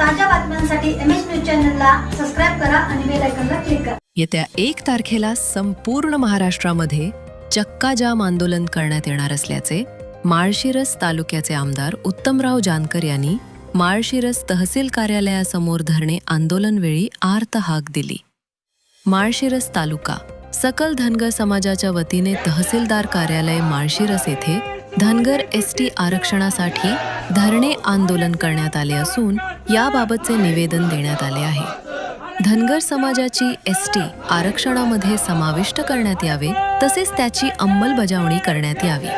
ताज्या बातम्यांसाठी M H news चॅनलला सबस्क्राईब करा आणि बेल आयकॉनला क्लिक करा. येत्या एक तारखेला संपूर्ण महाराष्ट्रामध्ये चक्का जाम आंदोलन करण्यात येणार असल्याचे माळशिरस तालुक्याचे आमदार उत्तमराव जानकर यांनी माळशिरस तहसील कार्यालयासमोर धरणे आंदोलनवेळी आर्त हाक दिली. माळशिरस तालुका सकल धनगर समाजाच्या वतीने तहसीलदार कार्यालय माळशिरस येथे धनगर एस टी आरक्षणासाठी धरणे आंदोलन करण्यात आले असून याबाबतचे निवेदन देण्यात आले आहे. धनगर समाजाची एस टी आरक्षणामध्ये समाविष्ट करण्यात यावे तसेच त्याची अंमलबजावणी करण्यात यावी.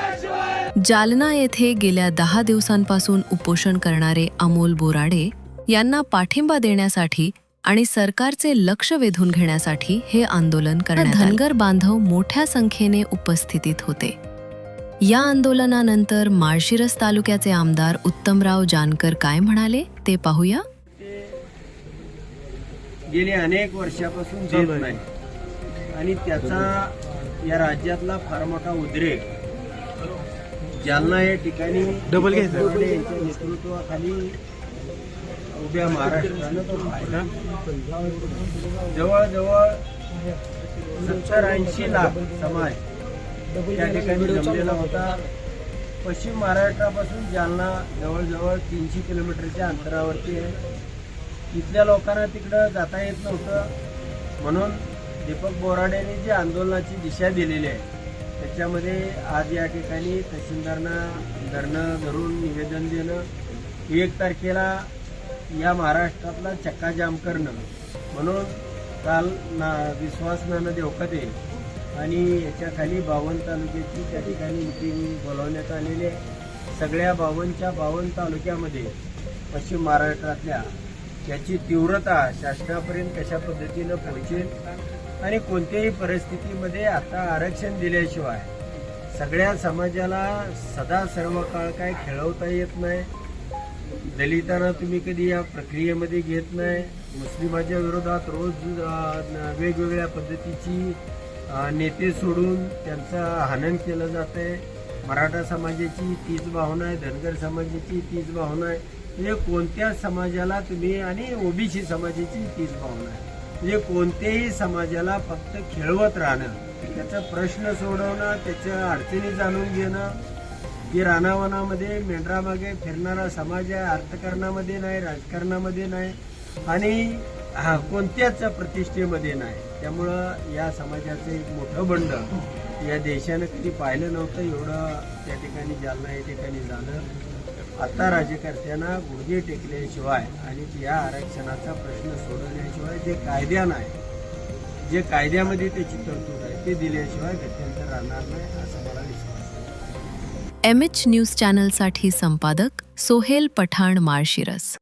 जालना येथे गेल्या दहा दिवसांपासून उपोषण करणारे अमोल बोराडे यांना पाठिंबा देण्यासाठी आणि सरकारचे लक्ष वेधून घेण्यासाठी हे आंदोलन करण्यात धनगर बांधव मोठ्या संख्येने उपस्थितीत होते. या आंदोलनानंतर माळशिरस तालुक्याचे आमदार उत्तमराव जानकर काय म्हणाले ते पाहूया. गेले अनेक वर्षापासून देत नाही. आणि त्याचा या राज्यातला फार मोठा उद्रेक जालना या ठिकाणी डबल यांच्या नेतृत्वाखाली उभ्या महाराष्ट्रानं जवळजवळ सत्तर ऐंशी लाख समाज त्या ठिकाणी जमलेला होता. पश्चिम महाराष्ट्रापासून जालना जवळजवळ तीनशे किलोमीटरच्या अंतरावरती आहे. इथल्या लोकांना तिकडं जाता येत नव्हतं. म्हणून दीपक बोराडेने जी आंदोलनाची दिशा दिलेली आहे त्याच्यामध्ये आज या ठिकाणी तहसीलदारांना धरणं धरून निवेदन देणं एक तारखेला या महाराष्ट्रातला चक्काजाम करणं. म्हणून काल ना विश्वास नाना देवकते आणि याच्या खाली बावन तालुक्याची त्या ठिकाणी मिटिंग बोलावण्यात आलेली आहे. सगळ्या बावनच्या बावन तालुक्यामध्ये पश्चिम महाराष्ट्रातल्या याची तीव्रता शासनापर्यंत कशा पद्धतीनं पोहोचेल आणि कोणत्याही परिस्थितीमध्ये आता आरक्षण दिल्याशिवाय सगळ्या समाजाला सदा सर्व काळ काय खेळवता येत नाही. दलितांना तुम्ही कधी या प्रक्रियेमध्ये घेत नाही. मुस्लिमाच्या विरोधात रोज वेगवेगळ्या पद्धतीची नेते सोडून त्यांचं हनन केलं जात आहे मराठा समाजाची तीच भावना आहे धनगर समाजाची तीच भावना आहे. म्हणजे कोणत्या समाजाला तुम्ही आणि ओबीसी समाजाची तीच भावना आहे? म्हणजे कोणत्याही समाजाला फक्त खेळवत राहणं त्याचा प्रश्न सोडवणं त्याच्या अडचणी जाणून घेणं की रानावनामध्ये मेंढरामागे फिरणारा समाज आहे अर्थकारणामध्ये नाही राजकारणामध्ये नाही आणि हा, कोणत्याच प्रतिष्ठेमध्ये नाही. त्यामुळं या समाजाचं एक मोठं बंड या देशानं कधी पाहिलं नव्हतं एवढं त्या ठिकाणी जालना या ठिकाणी झालं. आता राज्यकर्त्यांना गुडघे टेकल्याशिवाय आणि या आरक्षणाचा प्रश्न सोडवल्याशिवाय जे कायद्यानं आहे जे कायद्यामध्ये त्याची तरतूद आहे ते दिल्याशिवाय गत्यंतर राहणार नाही असा मला विश्वास एम एच न्यूज चॅनलसाठी संपादक सोहेल पठाण माळशिरस.